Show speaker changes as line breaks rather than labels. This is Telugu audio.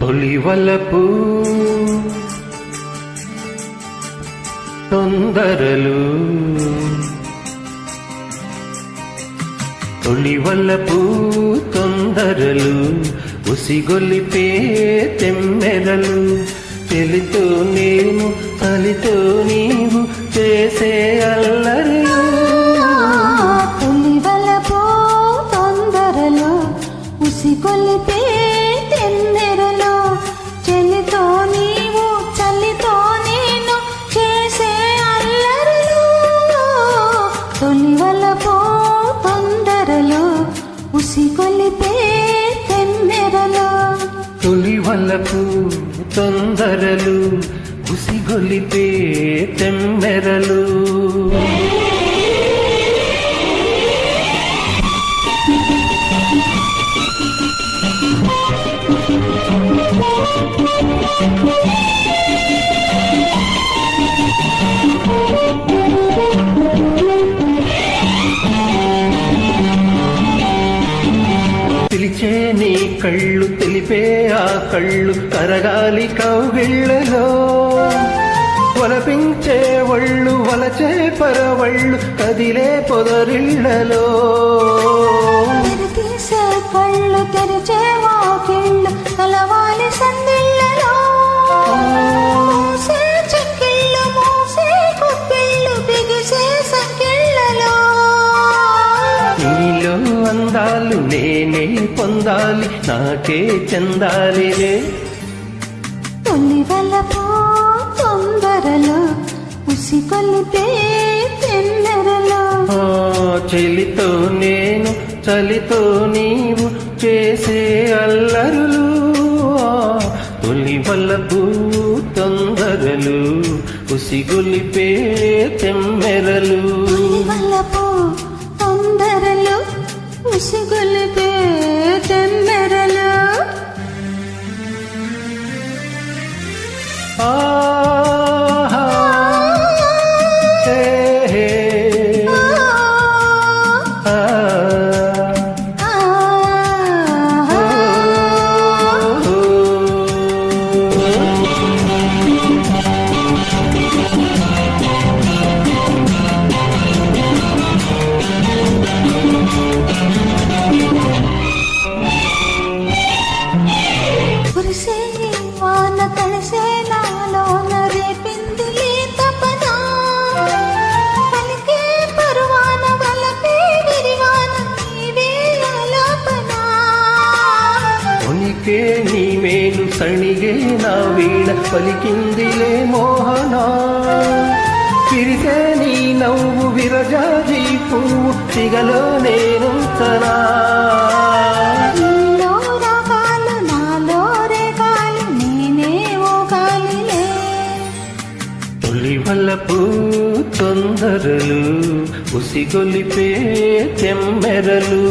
తొలివలపు తొందరలు. తొలివలపు తొందరలు ఉసిగొలిపే తెమ్మెరలు చెలితో
తొలివలపు తొందరలు ఉసిగొలిపే తెన్నెరలు. తొలివలపు తొందరలు ఉసిగొలిపే
తెమ్మెరలు పిలిచే కళ్ళు తెలిపే ఆ కళ్ళు కరగాలి కౌగిళ్ళలో. వలపించే వళ్ళు వలచే పరవళ్ళు కదిలే
పొదరిళ్ళలో కళ్ళు తెరిచే వాకిళ్ళు
పొందాలి నాకే చెందాలిలే
తొలి వలపు తొందరలో ఉసిగొలిపే తెన్నెరలో
ఆ చెలితో నేను చలితో నీవు చేసే అల్లరులు. తొలి వల్లపు తొందరలు ఉసిగొలిపే తెమ్మెరలు.
వలపు తొందరలో ఉసిగొలిపే Ah.
ఉనికే నీ మేలు సణిగే నా వీణ పలికిందిలే మోహన. తిరిగే నీ నవ్వు విరజాజీ పువ్వు సిగలో నేను తనా
నీలో రాగాలు నాలో రేగాలు నేనే ఓ గాలిలే
తొలి వల్లపు తొందరలు ఉసిగొలిపే తెమ్మెరలు.